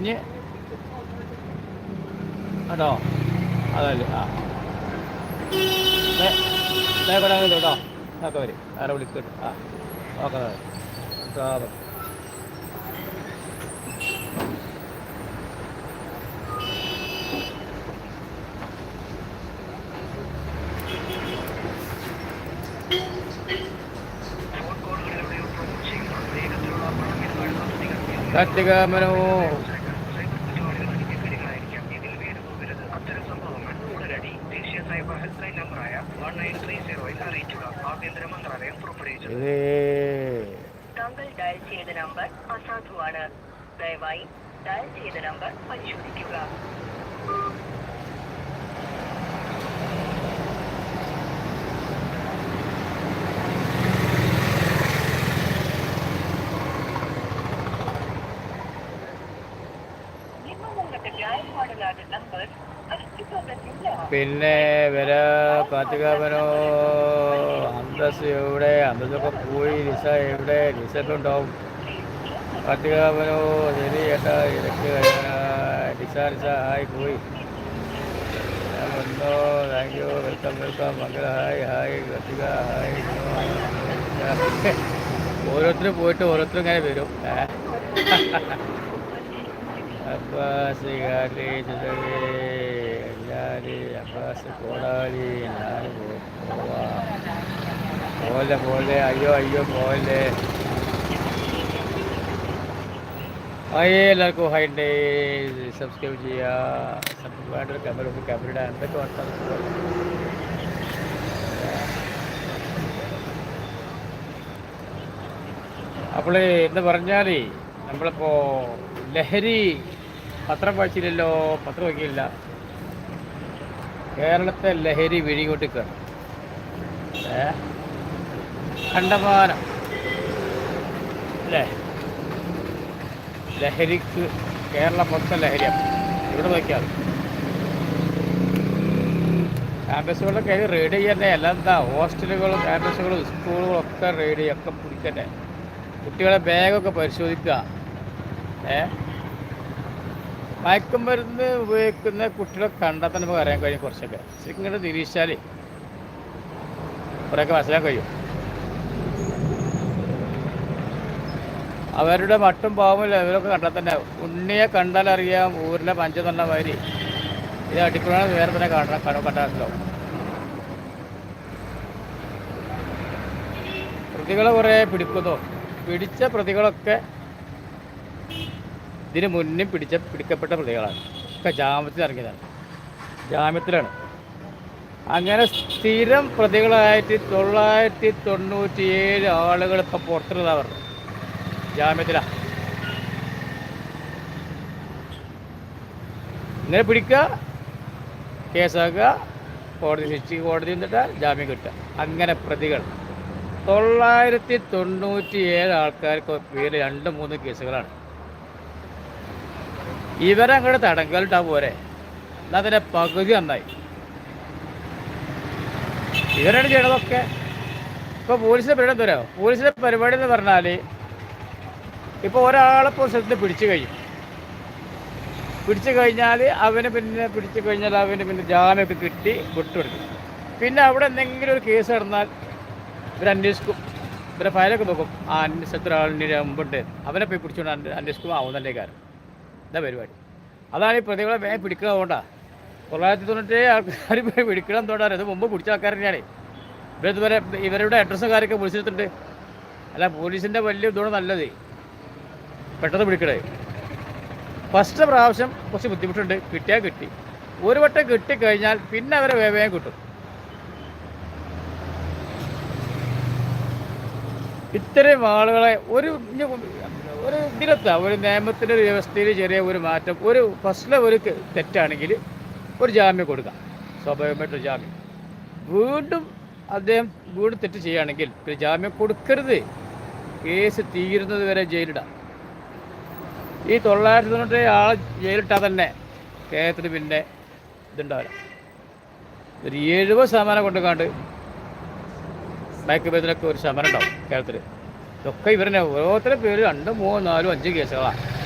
ഇനി കേട്ടോ? അതല്ലേ ആ. ഇതേക്കൂടെ കേട്ടോ. ഒക്കെ വരും. ആരെ വിളിക്കട്ടെ ആ ഓക്കെ സാറ് കത്തികാമനോ ഇത് താങ്കൾ ഡയൽ ചെയ്ത നമ്പർ അസാധുവാണ് ദയവായി ഡയൽ ചെയ്ത നമ്പർ പരിശോധിക്കുക ನಿಮ್ಮ ಮೂಲಕ ಡಯಲ್ ಮಾಡಲಾದ ನಂಬರ್ ಅಸ್ತಿತ್ವದಲ್ಲಿಲ್ಲ പിന്നെ വര കാത്തുകാമനോ അന്തസ് എവിടെ? അന്തസ്സൊക്കെ പോയി. നിസ എവിടെ? നിസക്കുണ്ടാവും കാത്തുകാമനോ ശരി ചേട്ടാ ഇടയ്ക്ക് നിസ നിസ ഹായ് പോയി. വന്നോ? Thank you welcome welcome Mangala hi hi. കത്തിക hi. ഓരോരുത്തരും പോയിട്ട് ഓരോരുത്തരും ഇങ്ങനെ വരും? അബ്ബാസ് കാലി എല്ലാരി അബ്ബാസ് കോടാലി ഞാൻ പോലെ പോലെ അയ്യോ അയ്യോ പോലെ. അയ്യേ എല്ലാവർക്കും ഹൈ ഡേ സബ്സ്ക്രൈബ് ചെയ്യുക. സബ്സ്ക്രൈബ് ക്യാമറ ഉണ്ട് ക്യാമറയുടെ എന്തൊക്കെ വർത്താനം? അപ്പോൾ എന്ന് പറഞ്ഞാൽ നമ്മളിപ്പോൾ ലഹരി പത്രം വായിച്ചില്ലല്ലോ പത്രം വയ്ക്കില്ല. കേരളത്തെ ലഹരി വിഴികൊട്ടിക്കാണ് കണ്ടമാനം അല്ലേ? ലഹരിക്ക് കേരളം മൊത്തം ലഹരിയാണ്. ഇവിടെ നോക്കിയാൽ ക്യാമ്പസുകളുടെ കയ്യിൽ റെയ്ഡ് ചെയ്യണ്ടേ? എല്ലാം എന്താ ഹോസ്റ്റലുകളും ക്യാമ്പസുകളും സ്കൂളുകളും ഒക്കെ റെയ്ഡ് ചെയ്യുക ഒക്കെ പിടിക്കട്ടെ കുട്ടികളെ ബാഗൊക്കെ പരിശോധിക്കുക. ഏ? മയക്കുമരുന്ന് ഉപയോഗിക്കുന്ന കുട്ടികളെ കണ്ടാൽ തന്നെ നമുക്ക് അറിയാൻ കഴിയും കുറച്ചൊക്കെ. ശരിക്കും ഇങ്ങനെ നിരീക്ഷിച്ചാൽ കുറേയൊക്കെ മനസ്സിലാക്കാൻ കഴിയും. അവരുടെ മട്ടും പാവമില്ല ഇവരൊക്കെ കണ്ടാൽ തന്നെ ഉണ്ണിയെ കണ്ടാൽ അറിയാം ഊരിലെ പഞ്ചതണ്ണ വാരി ഇത് അടിക്കുള്ള വേറെ തന്നെ കാണാൻ കണ്ട കണ്ടാലോ പ്രതികളെ കുറേ പിടിക്കുന്നു. പിടിച്ച പ്രതികളൊക്കെ ഇതിന് മുന്നേ പിടിച്ച പിടിക്കപ്പെട്ട പ്രതികളാണ്. ഒക്കെ ജാമ്യത്തിൽ ഇറങ്ങിയതാണ്. ജാമ്യത്തിലാണ്. അങ്ങനെ സ്ഥിരം പ്രതികളായിട്ട് തൊള്ളായിരത്തി തൊണ്ണൂറ്റി ഏഴ് ആളുകൾ ഇപ്പം പുറത്തുള്ളതാ പറഞ്ഞു ജാമ്യത്തിലാണ് ഇങ്ങനെ പിടിക്കുക കേസാക്കുക കോടതി ശിക്ഷി കോടതി എന്നിട്ട് ജാമ്യം കിട്ടുക. അങ്ങനെ പ്രതികൾ. തൊള്ളായിരത്തി തൊണ്ണൂറ്റി ഏഴ് ആൾക്കാർക്ക് പേര് രണ്ട് മൂന്ന് കേസുകളാണ്. ഇവരങ്ങോട്ട് തടങ്കലിട്ടാ പോരെ. എന്നാൽ അതിന്റെ പകുതി നന്നായി. ഇവരാണ് ചെയ്യണതൊക്കെ. ഇപ്പോൾ പോലീസിന്റെ പരിപാടി എന്താ പോലീസിന്റെ പരിപാടി എന്ന് പറഞ്ഞാൽ ഇപ്പോൾ ഒരാളെ സ്ഥലത്ത് പിടിച്ചു കഴിയും പിടിച്ചു കഴിഞ്ഞാൽ അവന് പിന്നെ പിടിച്ചു കഴിഞ്ഞാൽ അവന് പിന്നെ ജാമ്യമൊക്കെ കിട്ടി വിട്ടുകൊടുക്കും പിന്നെ അവിടെ എന്തെങ്കിലും ഒരു കേസ് നടന്നാൽ ഇവർ അന്വേഷിക്കും. ഇവരെ ഫയലൊക്കെ നോക്കും. ആ അന്വേഷണത്തിൽ ആളിന്റെ മുമ്പുണ്ട് അവനെ പോയി പിടിച്ചുകൊണ്ട് അന്വേ- അന്വേഷിക്കും ആവുന്നതിന്റെ കാര്യം. ഇതാ പരിപാടി? അതാണ് ഈ പ്രതികളെ വേഗം പിടിക്കുക അതുകൊണ്ടാ തൊള്ളായിരത്തി തൊണ്ണൂറ്റേഴ് ആൾക്കാർ പിടിക്കണം തോടാറ് ഇത് മുമ്പ് പിടിച്ച ആൾക്കാർ തന്നെയാണ്. ഇവരിതുവരെ ഇവരുടെ അഡ്രസ്സും കാര്യമൊക്കെ വിളിച്ചിട്ടുണ്ട്. അല്ല പോലീസിന്റെ വലിയ ഇതോടെ നല്ലത്. പെട്ടെന്ന് പിടിക്കണേ. ഫസ്റ്റ് പ്രാവശ്യം കുറച്ച് ബുദ്ധിമുട്ടുണ്ട്. കിട്ടിയാൽ കിട്ടി. ഒരു വട്ടം കിട്ടിക്കഴിഞ്ഞാൽ പിന്നെ അവരെ വേവേം കിട്ടും. ഇത്രയും ആളുകളെ ഒരു ഒരു ഇതിലെത്താം ഒരു നിയമത്തിന്റെ ഒരു വ്യവസ്ഥയിൽ ചെറിയ ഒരു മാറ്റം ഒരു ഫസ്റ്റിലെ ഒരു തെറ്റാണെങ്കിൽ ഒരു ജാമ്യം കൊടുക്കാം സ്വാഭാവികമായിട്ടൊരു ജാമ്യം. വീണ്ടും അദ്ദേഹം വീണ്ടും തെറ്റ് ചെയ്യുകയാണെങ്കിൽ പിന്നെ ജാമ്യം കൊടുക്കരുത്. കേസ് തീരുന്നത് വരെ ജയിലിടാം. ഈ തൊള്ളായിരത്തി തൊണ്ണൂറ്റി ആളെ ജയിലിട്ടാൽ തന്നെ കേരളത്തിന് പിന്നെ ഇതുണ്ടാവില്ല. ഒരു എഴുപത് ശതമാനം കൊണ്ടുകാണ്ട് മയക്കുമരുന്നിനൊക്കെ ഒരു ശമനം ഉണ്ടാവും കേരളത്തിൽ ഇതൊക്കെ ഇവരുടെ ഓരോരുത്തരുടെ പേര് രണ്ടും മൂന്നും നാലും അഞ്ച് കേസുകളാണ്